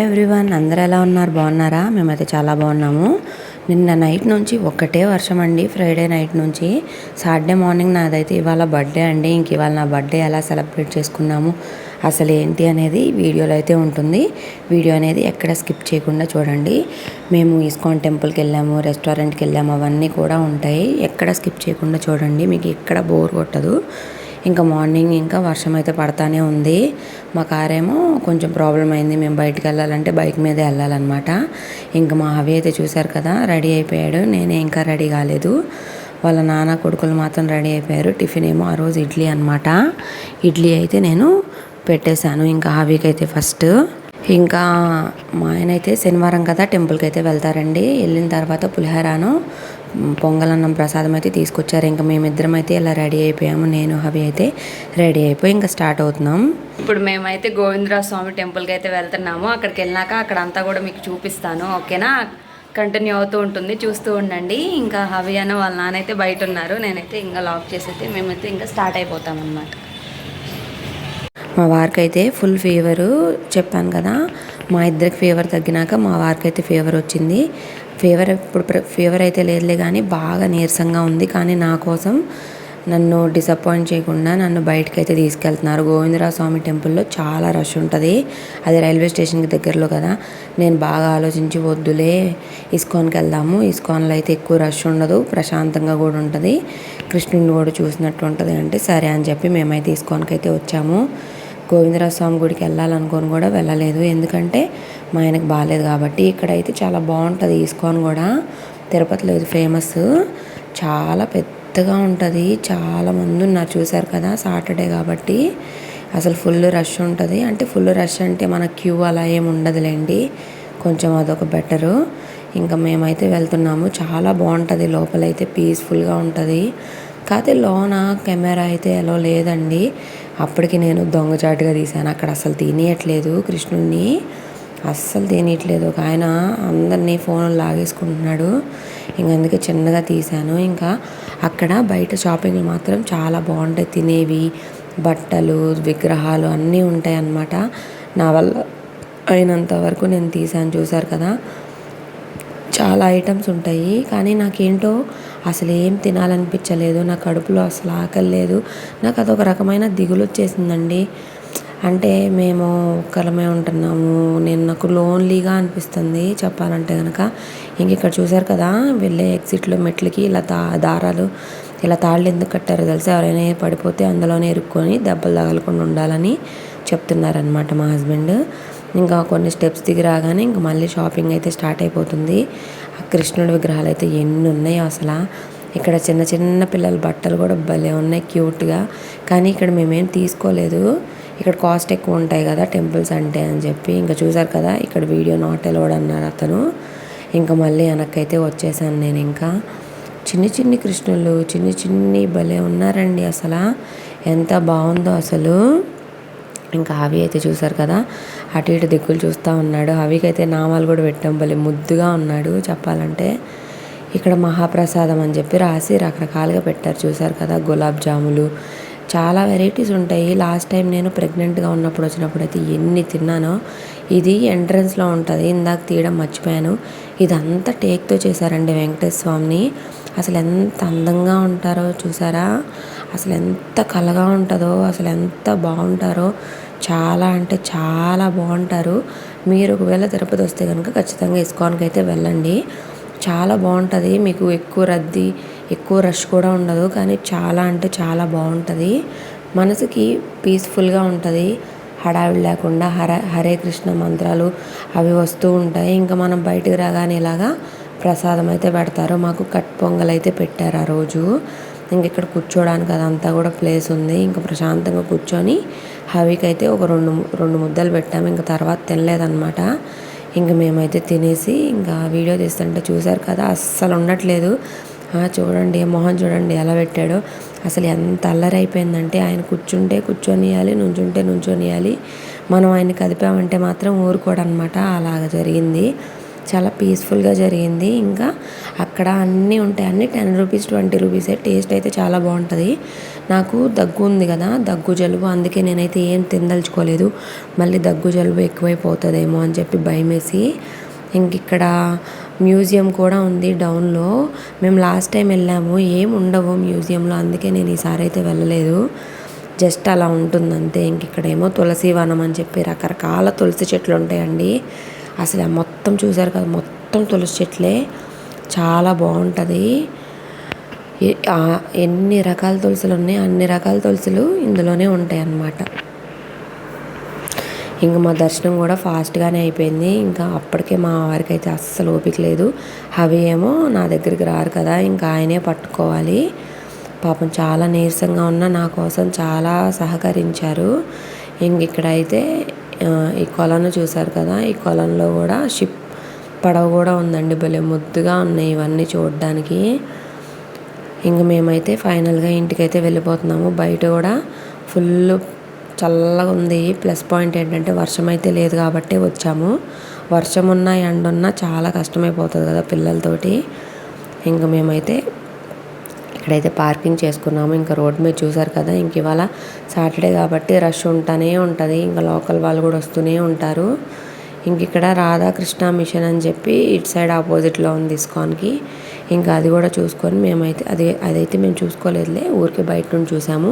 Everyone అందరు ఎలా ఉన్నారు? బాగున్నారా? మేమైతే చాలా బాగున్నాము. నిన్న నైట్ నుంచి ఒక్కటే వర్షం అండి. ఫ్రైడే నైట్ నుంచి. సాటర్డే మార్నింగ్ నాదైతే ఇవాళ బర్త్డే అండి. ఇంక ఇవాళ నా బర్త్డే ఎలా సెలబ్రేట్ చేసుకున్నాము అసలు ఏంటి అనేది వీడియోలో అయితే ఉంటుంది. వీడియో అనేది ఎక్కడ స్కిప్ చేయకుండా చూడండి. మేము ఇస్కాన్ టెంపుల్కి వెళ్ళాము రెస్టారెంట్కి వెళ్ళాము అవన్నీ కూడా ఉంటాయి. ఎక్కడ స్కిప్ చేయకుండా చూడండి. మీకు ఎక్కడ బోర్ కొట్టదు. ఇంకా మార్నింగ్ ఇంకా వర్షం అయితే పడతానే ఉంది. మా కారేమో కొంచెం ప్రాబ్లం అయింది. మేము బయటకు వెళ్ళాలంటే బైక్ మీద వెళ్ళాలన్నమాట. ఇంకా మా హవి అయితే చూశారు కదా రెడీ అయిపోయాడు. నేనే ఇంకా రెడీ కాలేదు. వాళ్ళ నాన్న కొడుకులు మాత్రం రెడీ అయిపోయారు. టిఫిన్ ఏమో ఆ రోజు ఇడ్లీ అనమాట ఇడ్లీ అయితే నేను పెట్టేశాను. ఇంకా హవీకి అయితే ఫస్ట్. ఇంకా మా ఆయన అయితే శనివారం కదా టెంపుల్కి అయితే వెళ్తారండి. వెళ్ళిన తర్వాత పులిహారాను పొంగలన్నం ప్రసాదం అయితే తీసుకొచ్చారు. ఇంకా మేమిద్దరం అయితే ఇలా రెడీ అయిపోయాము. నేను హవి అయితే రెడీ అయిపోయి ఇంకా స్టార్ట్ అవుతున్నాం. ఇప్పుడు మేమైతే గోవిందరావు స్వామి టెంపుల్కి అయితే వెళ్తున్నాము. అక్కడికి వెళ్ళినాక అక్కడ అంతా కూడా మీకు చూపిస్తాను. ఓకేనా? కంటిన్యూ అవుతూ ఉంటుంది. చూస్తూ ఉండండి. ఇంకా హవి అన్న వాళ్ళ నాన్న అయితే బయట ఉన్నారు నేనైతే ఇంకా లాక్ చేసి అయితే మేమైతే ఇంకా స్టార్ట్ అయిపోతాం అనమాట మా వారికి అయితే ఫుల్ ఫీవరు చెప్పాను కదా. మా ఇద్దరికి ఫీవర్ తగ్గినాక మా వారికి అయితే ఫీవర్ వచ్చింది. ఫీవర్ ఇప్పుడు ఫీవర్ అయితే లేదులే కానీ బాగా నీరసంగా ఉంది. కానీ నా కోసం నన్ను డిసప్పాయింట్ చేయకుండా నన్ను బయటకు అయితే తీసుకెళ్తున్నారు. గోవిందరావు స్వామి టెంపుల్లో చాలా రష్ ఉంటుంది. అది రైల్వే స్టేషన్కి దగ్గరలో కదా. నేను బాగా ఆలోచించి వద్దులే ఇస్కాన్కి వెళ్దాము. ఇస్కాన్లో అయితే ఎక్కువ రష్ ఉండదు. ప్రశాంతంగా కూడా ఉంటుంది. కృష్ణుడిని కూడా చూసినట్టు ఉంటుంది అంటే సరే అని చెప్పి మేమైతే ఇస్కాన్కి అయితే వచ్చాము. గోవిందరావు స్వామి గుడికి వెళ్ళాలనుకొని కూడా వెళ్ళలేదు. ఎందుకంటే మా ఆయనకు బాగాలేదు కాబట్టి ఇక్కడైతే చాలా బాగుంటుంది. ఇస్కాన్ కూడా తిరుపతిలో ఇది ఫేమస్ చాలా పెద్దగా ఉంటుంది. చాలా మంది ఉన్నారు చూశారు కదా సాటర్డే కాబట్టి. అసలు ఫుల్ రష్ ఉంటుంది. అంటే ఫుల్ రష్ అంటే మన క్యూ అలా ఏమి ఉండదులేండి. కొంచెం అదొక బెటరు. ఇంకా మేమైతే వెళ్తున్నాము. చాలా బాగుంటుంది. లోపలైతే పీస్ఫుల్గా ఉంటుంది. కాకపోతే లోన కెమెరా అయితే ఎలా లేదండి. అప్పటికి నేను దొంగచాటుగా తీశాను. అక్కడ అసలు తినేయట్లేదు కృష్ణుడిని అస్సలు తినట్లేదు ఒక ఆయన అందరినీ ఫోన్ లాగేసుకుంటున్నాడు. ఇంక అందుకే చిన్నగా తీశాను. ఇంకా అక్కడ బయట షాపింగ్లు మాత్రం చాలా బాగుంటాయి. తినేవి బట్టలు విగ్రహాలు అన్నీ ఉంటాయి అన్నమాట నా వల్ల అయినంత వరకు నేను తీశాను. చూశారు కదా? చాలా ఐటమ్స్ ఉంటాయి. కానీ నాకేంటో అసలు ఏం తినాలనిపించలేదు. నా కడుపులో అసలు ఆకలి లేదు. నాకు అదొక రకమైన దిగులు వచ్చేసిందండి అంటే మేము ఒక్కరమే ఉంటున్నాము. నేను నాకు లోన్లీగా అనిపిస్తుంది చెప్పాలంటే కనుక ఇంక ఇక్కడ చూసారు కదా వెళ్ళే ఎగ్జిట్లో మెట్లకి ఇలా తా దారాలు ఇలా తాళ్ళు ఎందుకు కట్టారో తెలిసి? ఎవరైనా పడిపోతే అందులోనే ఇరుక్కొని దెబ్బలు తగలకుండా ఉండాలని చెప్తున్నారనమాట మా హస్బెండ్. ఇంకా కొన్ని స్టెప్స్ దిగి రాగానే ఇంక మళ్ళీ షాపింగ్ అయితే స్టార్ట్ అయిపోతుంది. ఆ కృష్ణుడి విగ్రహాలు అయితే ఎన్ని ఉన్నాయో అసలు. ఇక్కడ చిన్న చిన్న పిల్లల బట్టలు కూడా భలే ఉన్నాయి క్యూట్గా. కానీ ఇక్కడ మేమేం తీసుకోలేదు. ఇక్కడ కాస్ట్ ఎక్కువ ఉంటాయి కదా టెంపుల్స్ అంటే అని చెప్పి. ఇంకా చూసారు కదా ఇక్కడ వీడియో నాట్ ఎలవడ్ అన్నారు అతను. ఇంకా మళ్ళీ వెనక్కైతే వచ్చేసాను నేను ఇంకా. చిన్ని చిన్ని కృష్ణులు చిన్ని చిన్ని భలే ఉన్నారండి అసలు. ఎంత బాగుందో అసలు. ఇంకా హవి అయితే చూసారు కదా అటు ఇటు దిక్కులు చూస్తూ ఉన్నాడు. హవికి అయితే నామాలు కూడా పెట్టాం భలే ముద్దుగా ఉన్నాడు చెప్పాలంటే. ఇక్కడ మహాప్రసాదం అని చెప్పి రాసి రకరకాలుగా పెట్టారు చూసారు కదా గులాబ్ జాములు చాలా వెరైటీస్ ఉంటాయి. లాస్ట్ టైం నేను ప్రెగ్నెంట్గా ఉన్నప్పుడు వచ్చినప్పుడు అయితే ఎన్ని తిన్నానో ఇది ఎంట్రన్స్లో ఉంటుంది. ఇందాక తీయడం మర్చిపోయాను. ఇదంతా టేక్తో చేశారండి వెంకటేశ్వర స్వామిని. అసలు ఎంత అందంగా ఉంటారో చూసారా? అసలు ఎంత కలగా ఉంటుందో అసలు ఎంత బాగుంటారో. చాలా అంటే చాలా బాగుంటారు. మీరు ఒకవేళ తిరుపతి వస్తే కనుక ఖచ్చితంగా ఇస్కాన్కి అయితే వెళ్ళండి. చాలా బాగుంటుంది. మీకు ఎక్కువ రద్దీ ఎక్కువ రష్ కూడా ఉండదు కానీ చాలా అంటే చాలా బాగుంటుంది. మనసుకి పీస్ఫుల్గా ఉంటుంది. హడావిడి లేకుండా హర హరే కృష్ణ మంత్రాలు అవి వస్తూ ఉంటాయి. ఇంకా మనం బయటకు రాగానే ఇలాగా ప్రసాదం అయితే పెడతారు. మాకు కట్ పొంగల్ అయితే పెట్టారు ఆ రోజు. ఇంక ఇక్కడ కూర్చోడానికి అదంతా కూడా ప్లేస్ ఉంది. ఇంకా ప్రశాంతంగా కూర్చొని హవికి అయితే ఒక రెండు రెండు ముద్దలు పెట్టాము. ఇంకా తర్వాత తినలేదన్నమాట. ఇంక మేమైతే తినేసి ఇంకా వీడియో తీస్తుంటే చూసారు కదా అస్సలు ఉండట్లేదు. చూడండి మొహం చూడండి ఎలా పెట్టాడో. అసలు ఎంత అల్లరి అయిపోయిందంటే ఆయన కూర్చుంటే కూర్చొనియాలి నుంచుంటే నుంచొనియాలి. మనం ఆయన కదిపామంటే మాత్రం ఊరుకోడనమాట. అలాగ జరిగింది. చాలా పీస్ఫుల్గా జరిగింది. ఇంకా అక్కడ అన్నీ ఉంటాయి. అన్నీ టెన్ రూపీస్ ట్వంటీ రూపీసే టేస్ట్ అయితే చాలా బాగుంటుంది. నాకు దగ్గు ఉంది కదా దగ్గు జలుబు. అందుకే నేనైతే ఏం తినదలుచుకోలేదు మళ్ళీ దగ్గు జలుబు ఎక్కువైపోతుందేమో అని చెప్పి భయమేసి ఇంక ఇక్కడ మ్యూజియం కూడా ఉంది డౌన్లో. మేము లాస్ట్ టైం వెళ్ళాము. ఏం ఉండవు మ్యూజియంలో. అందుకే నేను ఈసారి అయితే వెళ్ళలేదు. జస్ట్ అలా ఉంటుంది అంతే ఇంక ఇక్కడేమో తులసి వనం అని చెప్పి రకరకాల తులసి చెట్లు ఉంటాయండి. అసలు మొత్తం చూసారు కదా మొత్తం తులసి చెట్లే. చాలా బాగుంటుంది. ఎన్ని రకాల తులసులు ఉన్నాయి? అన్ని రకాల తులసులు ఇందులోనే ఉంటాయి అన్నమాట ఇంక మా దర్శనం కూడా ఫాస్ట్గానే అయిపోయింది. ఇంకా అప్పటికే మా వారికి అయితే అస్సలు ఓపిక లేదు. అవి ఏమో నా దగ్గరికి రారు కదా ఇంకా ఆయనే పట్టుకోవాలి. పాపం చాలా నీరసంగా ఉన్న నా కోసం చాలా సహకరించారు. ఇంక ఇక్కడైతే ఈ కొలను చూసారు కదా ఈ కొలంలో కూడా షిప్ పడవ కూడా ఉందండి. భలే ముద్దుగా ఉన్నాయి ఇవన్నీ చూడడానికి. ఇంక మేమైతే ఫైనల్గా ఇంటికైతే వెళ్ళిపోతున్నాము. బయట కూడా ఫుల్ చల్లగా ఉంది ప్లస్ పాయింట్ ఏంటంటే వర్షం అయితే లేదు కాబట్టి వచ్చాము. వర్షం ఉన్నా ఎండ ఉన్నా చాలా కష్టమైపోతుంది కదా పిల్లలతోటి. ఇంక మేమైతే ఇక్కడైతే పార్కింగ్ చేసుకున్నాము. ఇంకా రోడ్ మీద చూసారు కదా ఇంక ఇవాళ సాటర్డే కాబట్టి రష్ ఉంటానే ఉంటుంది. ఇంకా లోకల్ వాళ్ళు కూడా వస్తూనే ఉంటారు. ఇంక ఇక్కడ రాధాకృష్ణ మిషన్ అని చెప్పి ఇటు సైడ్ ఆపోజిట్లో ఉంది ఇస్కాన్కి. ఇంకా అది కూడా చూసుకొని మేమైతే అది అదైతే మేము చూసుకోలేదులే ఊరికే బయట నుండి చూసాము.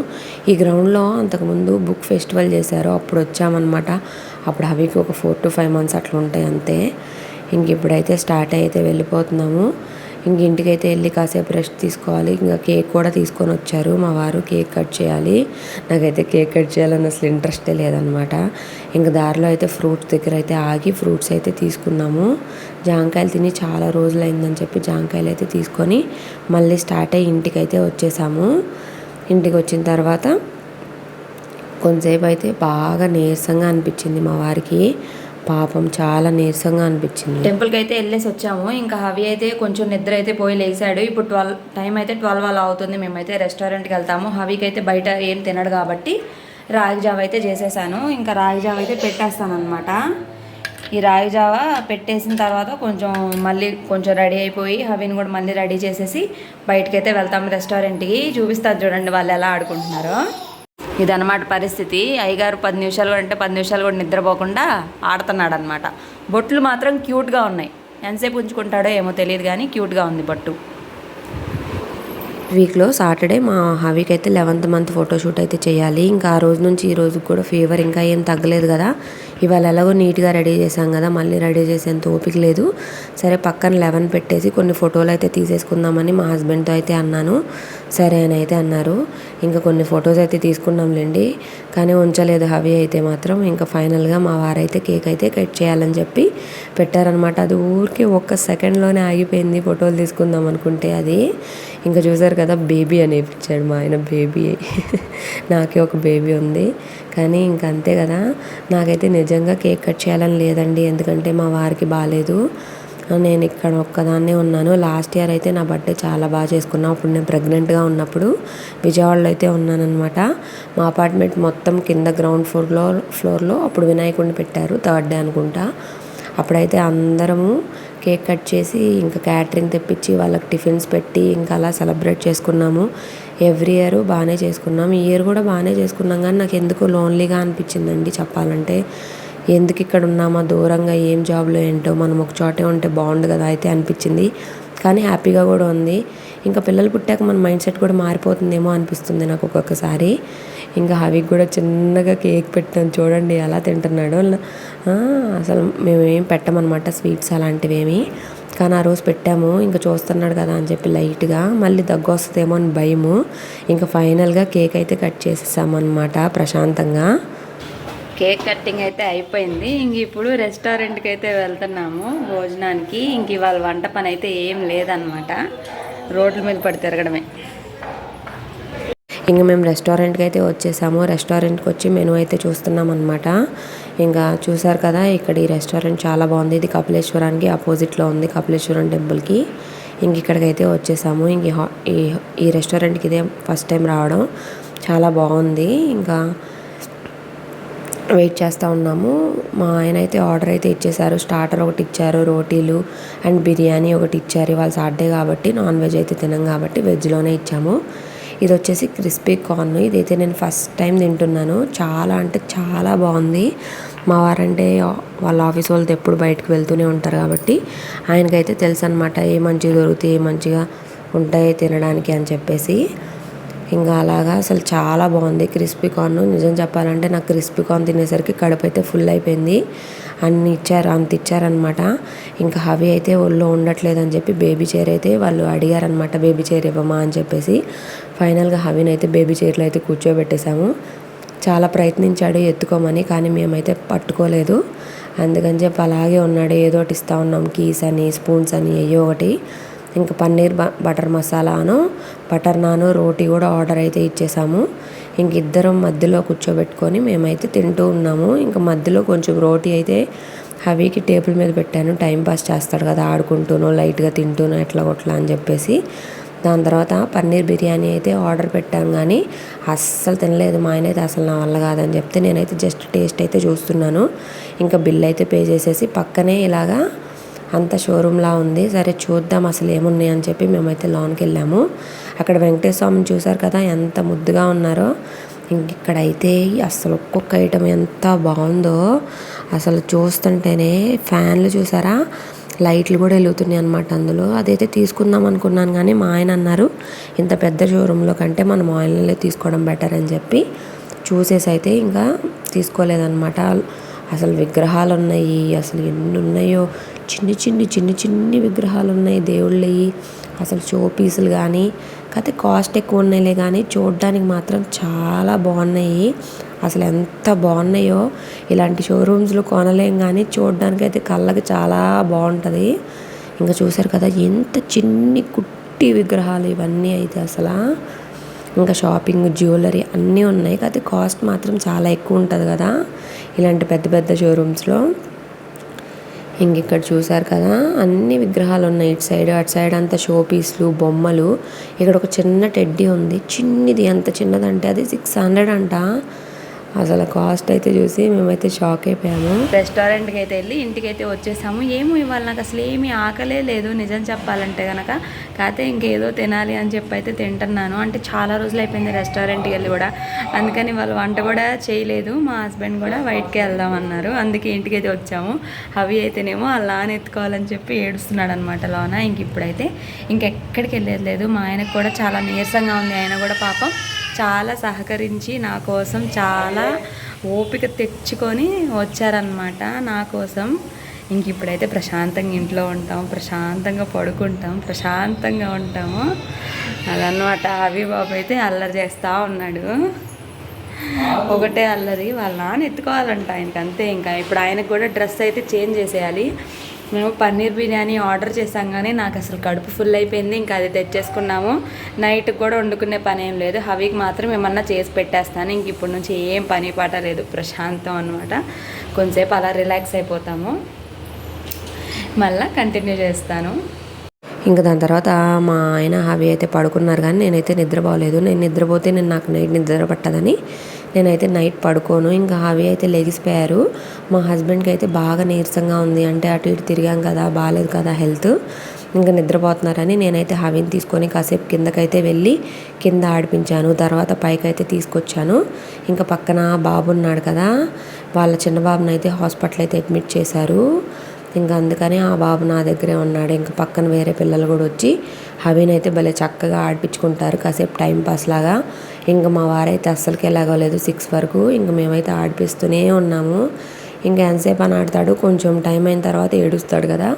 ఈ గ్రౌండ్లో అంతకుముందు బుక్ ఫెస్టివల్ చేశారు అప్పుడు వచ్చామన్నమాట. అప్పుడు అవికి ఒక ఫోర్ టు ఫైవ్ మంత్స్ అట్లా ఉంటాయి అంతే. ఇంక ఇప్పుడైతే స్టార్ట్ అయితే వెళ్ళిపోతున్నాము. ఇంక ఇంటికైతే వెళ్ళి కాసేపు రెస్ట్ తీసుకోవాలి. ఇంకా కేక్ కూడా తీసుకొని వచ్చారు. మా వారు కేక్ కట్ చేయాలి. నాకైతే కేక్ కట్ చేయాలని అసలు ఇంట్రెస్టే లేదనమాట. ఇంకా దారిలో అయితే ఫ్రూట్స్ దగ్గర అయితే ఆగి ఫ్రూట్స్ అయితే తీసుకున్నాము. జాంకాయలు తిని చాలా రోజులు అయిందని చెప్పి జాంకాయలు అయితే తీసుకొని మళ్ళీ స్టార్ట్ అయ్యి ఇంటికైతే వచ్చేసాము. ఇంటికి వచ్చిన తర్వాత కొంతసేపు అయితే బాగా నీరసంగా అనిపించింది మా వారికి. పాపం చాలా నీరసంగా అనిపించింది. టెంపుల్కి అయితే వెళ్ళేసి వచ్చాము. ఇంకా హవి అయితే కొంచెం నిద్ర అయితే పోయి లేచాడు. ఇప్పుడు ట్వెల్వ్ టైం అయితే ట్వెల్వ్ అలా అవుతుంది. మేమైతే రెస్టారెంట్కి వెళ్తాము. హవికి అయితే బయట ఏం తినడు కాబట్టి రాగి జావ అయితే చేసేసాను. ఇంకా రాగి జావ అయితే పెట్టేస్తాను అనమాట ఈ రాగి జావ పెట్టేసిన తర్వాత కొంచెం మళ్ళీ కొంచెం రెడీ అయిపోయి హవిని కూడా మళ్ళీ రెడీ చేసేసి బయటకైతే వెళ్తాము రెస్టారెంట్కి. చూపిస్తారు చూడండి వాళ్ళు ఎలా ఆడుకుంటున్నారో. ఇదన్నమాట పరిస్థితి. అయ్యగారు పది నిమిషాలు కూడా అంటే పది నిమిషాలు కూడా నిద్రపోకుండా ఆడుతున్నాడు అనమాట బొట్లు మాత్రం క్యూట్గా ఉన్నాయి. ఎంతసేపు ఉంచుకుంటాడో ఏమో తెలియదు కానీ క్యూట్గా ఉంది బొట్టు. వీక్లో సాటర్డే మా హవికి అయితే లెవెంత్ మంత్ ఫోటోషూట్ అయితే చేయాలి. ఇంకా ఆ రోజు నుంచి ఈ రోజు కూడా ఫీవర్ ఇంకా ఏం తగ్గలేదు కదా. ఇవాళ ఎలాగో నీట్గా రెడీ చేశాం కదా మళ్ళీ రెడీ చేసేంత ఓపిక లేదు. సరే పక్కన లెవెన్ పెట్టేసి కొన్ని ఫోటోలు అయితే తీసేసుకుందామని మా హస్బెండ్తో అయితే అన్నాను. సరే అని అయితే అన్నారు. ఇంకా కొన్ని ఫొటోస్ అయితే తీసుకున్నాంలేండి. కానీ ఉంచలేదు హవి అయితే మాత్రం. ఇంకా ఫైనల్గా మా వారైతే కేక్ అయితే కట్ చేయాలని చెప్పి పెట్టారనమాట అది ఊరికే ఒక్క సెకండ్లోనే ఆగిపోయింది ఫోటోలు తీసుకుందాం అనుకుంటే అది. ఇంకా చూసారు కదా బేబీ అని ఇప్పించాడు మా ఆయన బేబీ. నాకే ఒక బేబీ ఉంది. కానీ ఇంక అంతే కదా నాకైతే నిజంగా కేక్ కట్ చేయాలని లేదండి. ఎందుకంటే మా వారికి బాగాలేదు నేను ఇక్కడ ఒక్కదాన్నే ఉన్నాను. లాస్ట్ ఇయర్ అయితే నా బర్త్డే చాలా బాగా చేసుకున్నాను అప్పుడు నేను ప్రెగ్నెంట్గా ఉన్నప్పుడు విజయవాడలో అయితే ఉన్నానన్నమాట. మా అపార్ట్మెంట్ మొత్తం కింద గ్రౌండ్ ఫ్లోర్లో ఫ్లోర్లో అప్పుడు వినాయకుడిని పెట్టారు థర్డ్ డే అనుకుంటా. అప్పుడైతే అందరము కేక్ కట్ చేసి ఇంకా క్యాటరింగ్ తెప్పించి వాళ్ళకి టిఫిన్స్ పెట్టి ఇంకా అలా సెలబ్రేట్ చేసుకున్నాము. ఎవ్రీ ఇయర్ బాగానే చేసుకున్నాం. ఈ ఇయర్ కూడా బాగానే చేసుకున్నాం కానీ నాకు ఎందుకు లోన్లీగా అనిపించిందండి చెప్పాలంటే. ఎందుకు ఇక్కడ ఉన్నామా దూరంగా ఏం జాబ్లో ఏంటో మనం ఒక చోటే ఉంటే బాగుండు కదా అయితే అనిపించింది. కానీ హ్యాపీగా కూడా ఉంది. ఇంకా పిల్లలు పుట్టాక మన మైండ్ సెట్ కూడా మారిపోతుందేమో అనిపిస్తుంది నాకు ఒక్కొక్కసారి. ఇంకా హవికి కూడా చిన్నగా కేక్ పెట్టాను. చూడండి ఎలా తింటున్నాడు. అసలు మేము ఏం పెట్టమన్నమాట స్వీట్స్ అలాంటివేమి. కానీ ఆ రోజు పెట్టాము. ఇంకా చూస్తున్నాడు కదా అని చెప్పి లైట్గా మళ్ళీ దగ్గు వస్తుందేమో అని భయము. ఇంకా ఫైనల్గా కేక్ అయితే కట్ చేసేసామన్నమాట ప్రశాంతంగా. కేక్ కట్టింగ్ అయితే అయిపోయింది. ఇంక ఇప్పుడు రెస్టారెంట్కి అయితే వెళ్తున్నాము భోజనానికి. ఇంక ఇవాళ వంట పని అయితే ఏం లేదనమాట. రోడ్ల మీద పడి తిరగడమే. ఇంకా మేము రెస్టారెంట్కి అయితే వచ్చేసాము. రెస్టారెంట్కి వచ్చి మెనూ అయితే చూస్తున్నాం అనమాట ఇంకా చూసారు కదా ఇక్కడ ఈ రెస్టారెంట్ చాలా బాగుంది. ఇది కపిలేశ్వరానికి ఆపోజిట్లో ఉంది కపిలేశ్వరం టెంపుల్కి. ఇంక ఇక్కడికైతే వచ్చేసాము. ఇంక ఈ ఈ ఈ రెస్టారెంట్కి ఇదే ఫస్ట్ టైం రావడం. చాలా బాగుంది. ఇంకా వెయిట్ చేస్తూ ఉన్నాము. మా ఆయన అయితే ఆర్డర్ అయితే ఇచ్చేసారు. స్టార్టర్ ఒకటి ఇచ్చారు రోటీలు అండ్ బిర్యానీ ఒకటి ఇచ్చారు. ఇవాళ సాటర్డే కాబట్టి నాన్ వెజ్ అయితే తినం కాబట్టి వెజ్లోనే ఇచ్చాము. ఇది వచ్చేసి క్రిస్పీ కార్న్. ఇదైతే నేను ఫస్ట్ టైం తింటున్నాను. చాలా అంటే చాలా బాగుంది. మా వారంటే వాళ్ళ ఆఫీస్ వాళ్ళతో ఎప్పుడు బయటకు వెళ్తూనే ఉంటారు కాబట్టి ఆయనకైతే తెలుసు అనమాట ఏ మంచిగా దొరుకుతాయి ఏ మంచిగా ఉంటాయి తినడానికి అని చెప్పేసి. ఇంకా అలాగా అసలు చాలా బాగుంది క్రిస్పీ కార్న్. నిజం చెప్పాలంటే నాకు క్రిస్పీ కార్న్ తినేసరికి కడుపు అయితే ఫుల్ అయిపోయింది. అన్ని ఇచ్చారు అంత ఇచ్చారనమాట ఇంకా హవి అయితే ఒళ్ళో ఉండట్లేదు అని చెప్పి బేబీ చైర్ అయితే వాళ్ళు అడిగారనమాట బేబీ చైర్ ఇవ్వమా? అని చెప్పేసి. ఫైనల్గా హవిని అయితే బేబీ చైర్లో అయితే కూర్చోబెట్టేశాము. చాలా ప్రయత్నించాడు ఎత్తుకోమని కానీ మేమైతే పట్టుకోలేదు. అందుకని చెప్పి అలాగే ఉన్నాడు ఏదో ఒకటి ఇస్తూ ఉన్నాం కీస్ అని స్పూన్స్ అని ఏయో ఒకటి. ఇంకా పన్నీర్ బ బటర్ మసాలాను బటర్ నాను రోటీ కూడా ఆర్డర్ అయితే ఇచ్చేసాము ఇంక ఇద్దరం మధ్యలో కూర్చోబెట్టుకొని మేమైతే తింటూ ఉన్నాము. ఇంకా మధ్యలో కొంచెం రోటీ అయితే హవీకి టేబుల్ మీద పెట్టాను. టైం పాస్ చేస్తాడు కదా ఆడుకుంటూనో లైట్గా తింటూనో ఎట్లా కొట్లా అని చెప్పేసి. దాని తర్వాత పన్నీర్ బిర్యానీ అయితే ఆర్డర్ పెట్టాను కానీ అస్సలు తినలేదు. మా ఆయన అయితే అసలు నా వల్ల కాదని చెప్తే నేనైతే జస్ట్ టేస్ట్ అయితే చూస్తున్నాను. ఇంకా బిల్ అయితే పే చేసేసి పక్కనే ఇలాగా అంత షోరూమ్లా ఉంది. సరే చూద్దాం అసలు ఏమున్నాయి అని చెప్పి మేమైతే లోన్కి వెళ్ళాము. అక్కడ వెంకటేశ్వర స్వామిని చూశారు కదా ఎంత ముద్దుగా ఉన్నారో. ఇక్కడైతే అసలు ఒక్కొక్క ఐటమ్ ఎంత బాగుందో. అసలు చూస్తుంటేనే ఫ్యాన్లు చూసారా? లైట్లు కూడా వెలుగుతున్నాయి అనమాట అందులో. అదైతే తీసుకుందాం అనుకున్నాను కానీ మా ఆయన అన్నారు ఇంత పెద్ద షోరూంలో కంటే మనం ఆన్లైన్లో తీసుకోవడం బెటర్ అని చెప్పి. చూసేసి అయితే ఇంకా తీసుకోలేదన్నమాట. అసలు విగ్రహాలు ఉన్నాయి అసలు ఎన్ని ఉన్నాయో. చిన్ని చిన్ని చిన్ని చిన్ని విగ్రహాలు ఉన్నాయి దేవుళ్ళవి అసలు షో పీసులు కానీ కాకపోతే కాస్ట్ ఎక్కువ ఉన్నాయిలే కానీ చూడడానికి మాత్రం చాలా బాగున్నాయి. అసలు ఎంత బాగున్నాయో ఇలాంటి షోరూమ్స్లో కొనలేం కానీ చూడడానికి అయితే కళ్ళకి చాలా బాగుంటుంది. ఇంకా చూసారు కదా ఎంత చిన్ని కుట్టి విగ్రహాలు ఇవన్నీ అయితే అసలు. ఇంకా షాపింగ్ జ్యువెలరీ అన్నీ ఉన్నాయి. కాకపోతే కాస్ట్ మాత్రం చాలా ఎక్కువ ఉంటుంది కదా. ఇలాంటి పెద్ద పెద్ద షోరూమ్స్లో. ఇంక ఇక్కడ చూసారు కదా అన్ని విగ్రహాలు ఉన్నాయి ఇటు సైడ్. అటు సైడ్ అంతా షో పీస్లు బొమ్మలు. ఇక్కడ ఒక చిన్న టెడ్డీ ఉంది. చిన్నది ఎంత చిన్నదంటే అది సిక్స్ హండ్రెడ్ అంట. అసలు కాస్ట్ అయితే చూసి మేమైతే షాక్ అయిపోయాము. రెస్టారెంట్కి అయితే వెళ్ళి ఇంటికి అయితే వచ్చేసాము. ఏమో ఇవాళ నాకు అసలు ఏమీ ఆకలే లేదు నిజం చెప్పాలంటే కనుక కాకపోతే ఇంకేదో తినాలి అని చెప్పి అయితే తింటున్నాను. అంటే చాలా రోజులు అయిపోయింది రెస్టారెంట్కి వెళ్ళి కూడా. అందుకని వాళ్ళు వంట కూడా చేయలేదు. మా హస్బెండ్ కూడా బయటికి వెళ్దాం అన్నారు. అందుకే ఇంటికి అయితే వచ్చాము. అవి అయితేనేమో అలా ఎత్తుకోవాలని చెప్పి ఏడుస్తున్నాడు అనమాట లోన. ఇంక ఇప్పుడైతే ఇంకెక్కడికి వెళ్ళేది లేదు. మా ఆయనకు కూడా చాలా నీరసంగా ఉంది. ఆయన కూడా పాపం చాలా సహకరించి నా కోసం చాలా ఓపిక తెచ్చుకొని వచ్చారనమాట నా కోసం. ఇంక ఇప్పుడైతే ప్రశాంతంగా ఇంట్లో ఉంటాం ప్రశాంతంగా పడుకుంటాం ప్రశాంతంగా ఉంటాము. అదనమాట అవి బాబు అయితే అల్లరి చేస్తూ ఉన్నాడు. ఒకటే అల్లరి. వాళ్ళ నాన్న ఎత్తుకోవాలంట ఆయనకి అంతే ఇంకా ఇప్పుడు ఆయనకు కూడా డ్రెస్ అయితే చేంజ్ చేసేయాలి. మేము పన్నీర్ బిర్యానీ ఆర్డర్ చేసాం కానీ నాకు అసలు కడుపు ఫుల్ అయిపోయింది. ఇంకా అది తెచ్చేసుకున్నాము. నైట్ కూడా వండుకునే పని ఏం లేదు. హవీకి మాత్రం ఏమన్నా చేసి పెట్టేస్తాను. ఇంక ఇప్పటి నుంచి ఏం పని పాట లేదు. ప్రశాంతం అనమాట కొంచెంసేపు అలా రిలాక్స్ అయిపోతాము. మళ్ళీ కంటిన్యూ చేస్తాను. ఇంకా దాని తర్వాత మా ఆయన హవి అయితే పడుకున్నారు కానీ నేనైతే నిద్రపోలేదు. నేను నిద్రపోతే నేను నాకు నైట్ నిద్ర పట్టదని నేనైతే నైట్ పడుకోను. ఇంకా హవి అయితే లెగిసిపోయారు మా హస్బెండ్కి అయితే బాగా నీరసంగా ఉంది. అంటే అటు ఇటు తిరిగాం కదా బాగాలేదు కదా హెల్త్. ఇంకా నిద్రపోతున్నారని నేనైతే హవిని తీసుకొని కాసేపు కిందకైతే వెళ్ళి కింద ఆడిపించాను. తర్వాత పైకైతే తీసుకొచ్చాను. ఇంకా పక్కన బాబు ఉన్నాడు కదా వాళ్ళ చిన్న బాబుని అయితే హాస్పిటల్ అయితే అడ్మిట్ చేశారు. ఇంకా అందుకని ఆ బాబు నా దగ్గరే ఉన్నాడు. ఇంకా పక్కన వేరే పిల్లలు కూడా వచ్చి హవీని అయితే భలే చక్కగా ఆడిపించుకుంటారు. కాసేపు టైం పాస్ లాగా ఇంకా మా వారైతే అస్సలకి ఎలాగోలేదు సిక్స్ వరకు ఇంకా మేమైతే ఆడిపిస్తూనే ఉన్నాము. ఇంకా ఎంతసేపు అని ఆడతాడు కొంచెం టైం అయిన తర్వాత ఏడుస్తాడు కదా.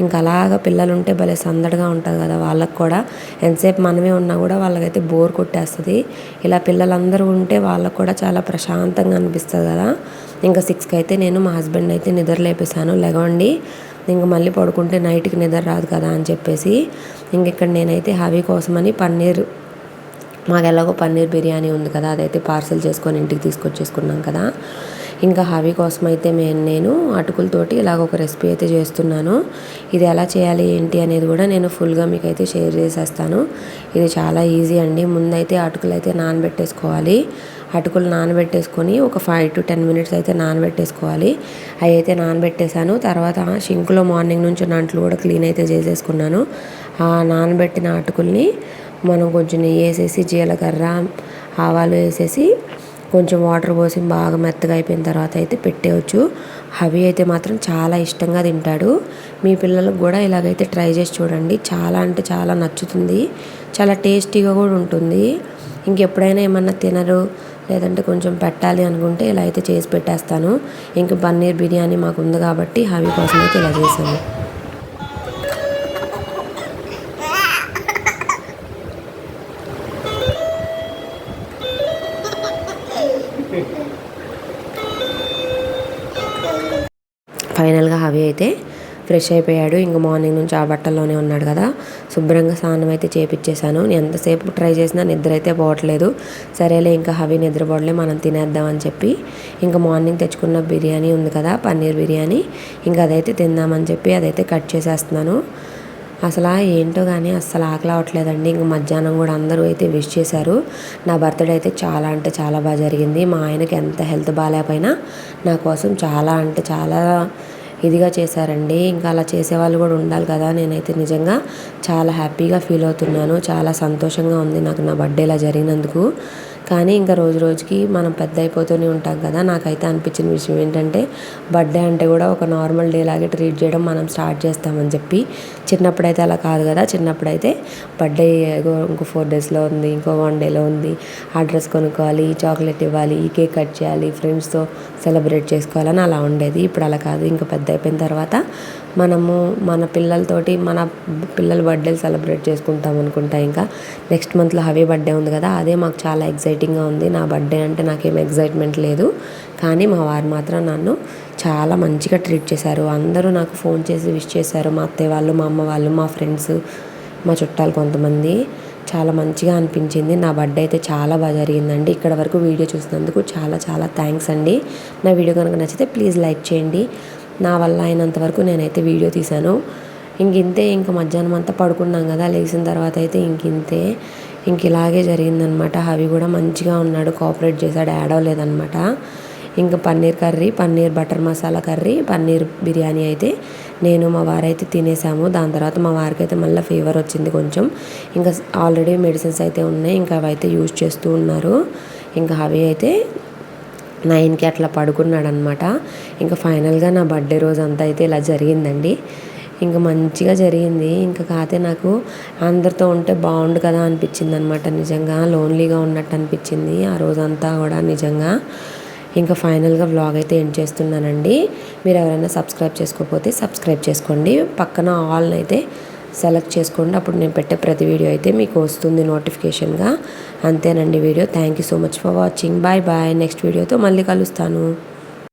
ఇంకా అలాగా పిల్లలు ఉంటే భలే సందడిగా ఉంటుంది కదా వాళ్ళకి కూడా. ఎంతసేపు మనమే ఉన్నా కూడా వాళ్ళకైతే బోర్ కొట్టేస్తుంది. ఇలా పిల్లలందరూ ఉంటే వాళ్ళకు కూడా చాలా ప్రశాంతంగా అనిపిస్తుంది కదా. ఇంకా సిక్స్కి అయితే నేను మా హస్బెండ్ అయితే నిద్ర లేపేశాను. లెగవండి ఇంక మళ్ళీ పడుకుంటే నైట్కి నిద్ర రాదు కదా అని చెప్పేసి. ఇంక ఇక్కడ నేనైతే హవీ కోసమని పన్నీర్ మాకు ఎలాగో పన్నీర్ బిర్యానీ ఉంది కదా అదైతే పార్సల్ చేసుకొని ఇంటికి తీసుకొచ్చేసుకున్నాం కదా. ఇంకా హవీ కోసం అయితే మేము నేను అటుకులతోటి ఇలాగ ఒక రెసిపీ అయితే చేస్తున్నాను. ఇది ఎలా చేయాలి ఏంటి అనేది కూడా నేను ఫుల్గా మీకు అయితే షేర్ చేసేస్తాను. ఇది చాలా ఈజీ అండి. ముందైతే అటుకులు అయితే నానబెట్టేసుకోవాలి. అటుకులు నానబెట్టేసుకొని ఒక ఫైవ్ టు టెన్ మినిట్స్ అయితే నానబెట్టేసుకోవాలి. అవి అయితే నానబెట్టేశాను. తర్వాత షింకులో మార్నింగ్ నుంచి నంట్లు కూడా క్లీన్ అయితే చేసేసుకున్నాను. ఆ నానబెట్టిన అటుకుల్ని మనం కొంచెం నెయ్యి వేసేసి జీలకర్ర ఆవాలు వేసేసి కొంచెం వాటర్ పోసి బాగా మెత్తగా అయిపోయిన తర్వాత అయితే పెట్టేయచ్చు. హవి అయితే మాత్రం చాలా ఇష్టంగా తింటాడు. మీ పిల్లలకు కూడా ఇలాగైతే ట్రై చేసి చూడండి. చాలా అంటే చాలా నచ్చుతుంది. చాలా టేస్టీగా కూడా ఉంటుంది. ఇంకెప్పుడైనా ఏమన్నా తినరు లేదంటే కొంచెం పెట్టాలి అనుకుంటే ఇలా అయితే చేసి పెట్టేస్తాను. ఇంక పన్నీర్ బిర్యానీ మాకు ఉంది కాబట్టి హవి కోసం అయితే ఇలా చేసాను అవి అయితే ఫ్రెష్ అయిపోయాడు. ఇంక మార్నింగ్ నుంచి ఆ బట్టల్లోనే ఉన్నాడు కదా. శుభ్రంగా స్నానం అయితే చేపించేశాను నేను ఎంతసేపు ట్రై చేసినా నిద్ర అయితే పోవట్లేదు. సరేలే ఇంకా హవి నిద్రపోవట్లే మనం తినేద్దామని చెప్పి ఇంకా మార్నింగ్ తెచ్చుకున్న బిర్యానీ ఉంది కదా పన్నీర్ బిర్యానీ. ఇంకా అదైతే తిందామని చెప్పి అదైతే కట్ చేసేస్తున్నాను. అసలు ఏంటో కానీ అస్సలు ఆకలి అవ్వట్లేదండి ఇంక మధ్యాహ్నం కూడా అందరూ అయితే విష్ చేశారు. నా బర్త్డే అయితే చాలా అంటే చాలా బాగా జరిగింది. మా ఆయనకి ఎంత హెల్త్ బాగాలేకపోయినా నా కోసం చాలా అంటే చాలా ఇదిగా చేశారండి. ఇంకా అలా చేసేవాళ్ళు కూడా ఉండాలి కదా. నేనైతే నిజంగా చాలా హ్యాపీగా ఫీల్ అవుతున్నాను. చాలా సంతోషంగా ఉంది నాకు నా బర్త్డే ఇలా జరిగినందుకు. కానీ ఇంకా రోజు రోజుకి మనం పెద్ద అయిపోతూనే ఉంటాం కదా. నాకైతే అనిపించిన విషయం ఏంటంటే బర్త్డే అంటే కూడా ఒక నార్మల్ డే లాగే ట్రీట్ చేయడం మనం స్టార్ట్ చేస్తామని చెప్పి. చిన్నప్పుడైతే అలా కాదు కదా. చిన్నప్పుడైతే బర్త్డే ఇంకో ఫోర్ డేస్లో ఉంది ఇంకో వన్ డేలో ఉంది. ఆ డ్రెస్ కొనుక్కోవాలి ఈ చాక్లెట్ ఇవ్వాలి ఈ కేక్ కట్ చేయాలి ఫ్రెండ్స్తో సెలబ్రేట్ చేసుకోవాలని అలా ఉండేది. ఇప్పుడు అలా కాదు. ఇంకా పెద్ద అయిపోయిన తర్వాత మనము మన పిల్లలతోటి మన పిల్లల బర్త్డేలు సెలబ్రేట్ చేసుకుంటాం అనుకుంటా ఇంకా. నెక్స్ట్ మంత్లో హవీ బర్త్డే ఉంది కదా అదే మాకు చాలా ఎగ్జైటింగ్గా ఉంది. నా బర్త్డే అంటే నాకేం ఎగ్జైట్మెంట్ లేదు. కానీ మా వారు మాత్రం నన్ను చాలా మంచిగా ట్రీట్ చేశారు. అందరూ నాకు ఫోన్ చేసి విష్ చేశారు. మా అత్తయ్య వాళ్ళు మా అమ్మ వాళ్ళు మా ఫ్రెండ్స్ మా చుట్టాలు కొంతమంది. చాలా మంచిగా అనిపించింది. నా బర్త్డే అయితే చాలా బాగా జరిగిందండి. ఇక్కడ వరకు వీడియో చూసినందుకు చాలా చాలా థ్యాంక్స్ అండి. నా వీడియో కనుక నచ్చితే ప్లీజ్ లైక్ చేయండి. నా వల్ల అయినంత వరకు నేనైతే వీడియో తీశాను. ఇంక ఇంతే ఇంక మధ్యాహ్నం అంతా పడుకున్నాం కదా లేచిన తర్వాత అయితే ఇంక ఇంతే. ఇంక ఇలాగే జరిగిందనమాట. అవి కూడా మంచిగా ఉన్నాడు కోఆపరేట్ చేశాడు ఏడవలేదనమాట ఇంకా paneer curry paneer butter masala curry paneer biryani అయితే నేను మా వారైతే తినేసాము. దాని తర్వాత మా వారికి అయితే మళ్ళీ ఫీవర్ వచ్చింది కొంచెం. ఇంకా ఆల్రెడీ మెడిసిన్స్ అయితే ఉన్నాయి ఇంకా అవి అయితే యూజ్ చేస్తూ ఉన్నారు. ఇంకా అవి అయితే నైన్కి అట్లా పడుకున్నాడు అనమాట ఇంకా ఫైనల్గా నా బర్త్డే రోజు అంతా అయితే ఇలా జరిగిందండి. ఇంకా మంచిగా జరిగింది. ఇంకా కాతే నాకు అందరితో ఉంటే బాగుండు కదా అనిపించింది అనమాట నిజంగా లోన్లీగా ఉన్నట్టు అనిపించింది ఆ రోజంతా కూడా నిజంగా. ఇంకా ఫైనల్గా వ్లాగ్ అయితే ఎండ్ చేస్తున్నానండి. మీరు ఎవరైనా సబ్స్క్రైబ్ చేసుకోకపోతే సబ్స్క్రైబ్ చేసుకోండి. పక్కన ఆల్ని అయితే సెలెక్ట్ చేసుకోండి. అప్పుడు నేను పెట్టే ప్రతి వీడియో అయితే మీకు వస్తుంది నోటిఫికేషన్గా. అంతేనండి video. Thank you so much for watching bye bye next వీడియోతో మళ్ళీ కలుస్తాను.